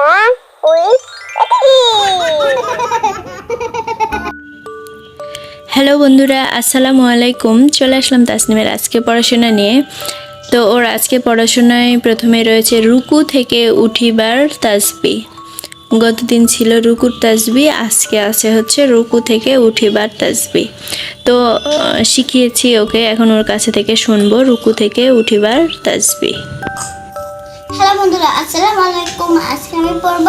with hello বন্ধুরা, আসসালামু আলাইকুম। চলে আসলাম তাসনিমের আজকে পড়াশোনা নিয়ে। তো ওর আজকে পড়াশোনায় প্রথমে রয়েছে রুকু থেকে উঠিবার তাসবি। গতদিন ছিল রুকুর তাসবি, আজকে আছে হচ্ছে রুকু থেকে উঠিবার তাসবি। তো শিখিয়েছি ওকে, এখন ওর কাছে থেকে শুনব, রুকু থেকে উঠিবার তাসবি। হ্যালো বন্ধুরা, আসসালামু আলাইকুম। আজকে আমি পড়ব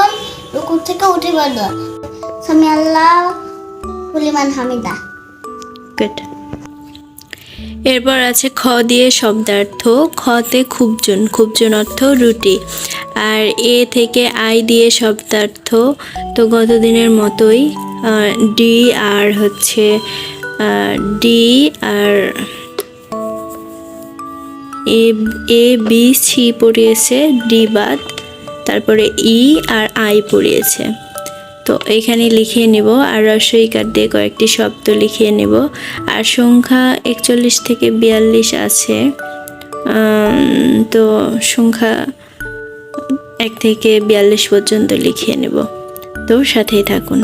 রুকু থেকে উঠে বলব সামি আল্লাহ হুলিমান হামিদা। গুড এরপর আছে খ দিয়ে শব্দার্থ। খতে খুবজন খুবজন অর্থ রুটি। আর এ থেকে আই দিয়ে শব্দার্থ। তো গতদিনের মতোই ডি আর হচ্ছে D R A A, B, C পড়িয়েছে, D বাদ, তারপরে ই আর আই পড়িয়েছে। তো এখানে লিখিয়ে নেব, আর রসইকার দিয়ে কয়েকটি শব্দ লিখিয়ে নেব। আর সংখ্যা একচল্লিশ থেকে বিয়াল্লিশ আছে। তো সংখ্যা এক থেকে বিয়াল্লিশ পর্যন্ত লিখিয়ে নেব। তো সাথেই থাকুন।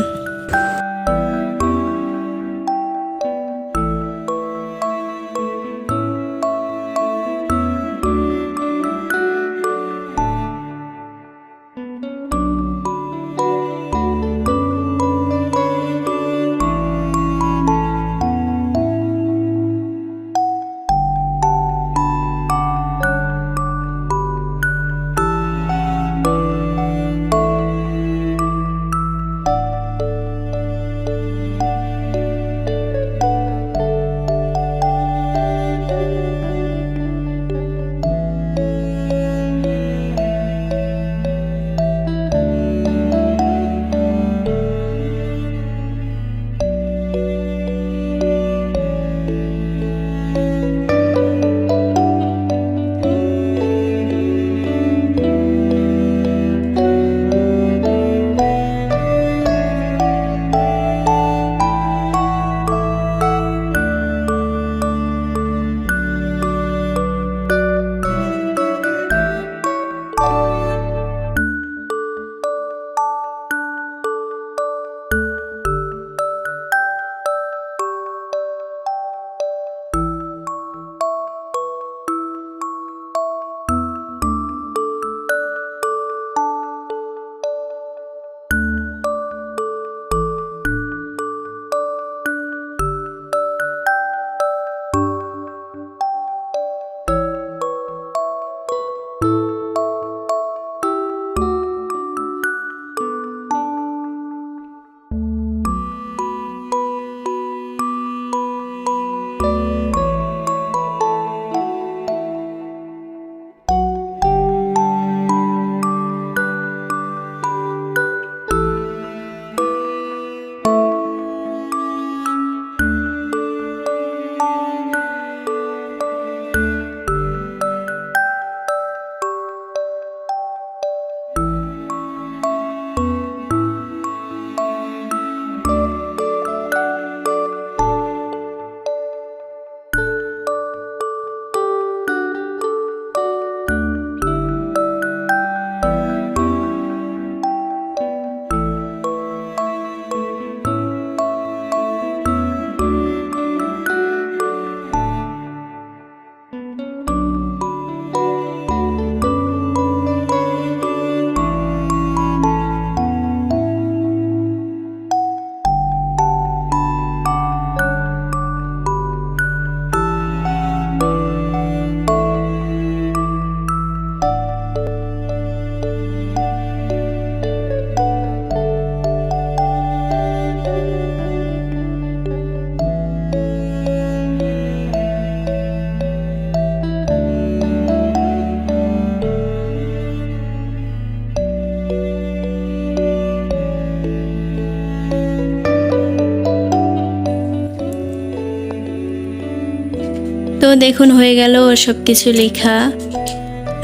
তো দেখুন, হয়ে গেল সব কিছু লেখা।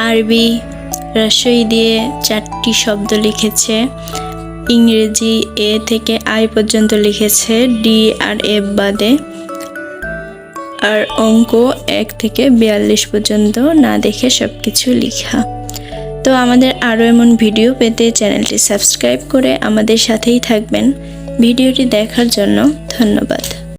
আরবি রসই দিয়ে চারটি শব্দ লিখেছে। ইংরেজি এ থেকে আই পর্যন্ত লিখেছে ডি আর এফ বাদে। আর অঙ্ক এক থেকে বিয়াল্লিশ পর্যন্ত না দেখে সব কিছু লেখা। তো আমাদের আরও এমন ভিডিও পেতে চ্যানেলটি সাবস্ক্রাইব করে আমাদের সাথেই থাকবেন। ভিডিওটি দেখার জন্য ধন্যবাদ।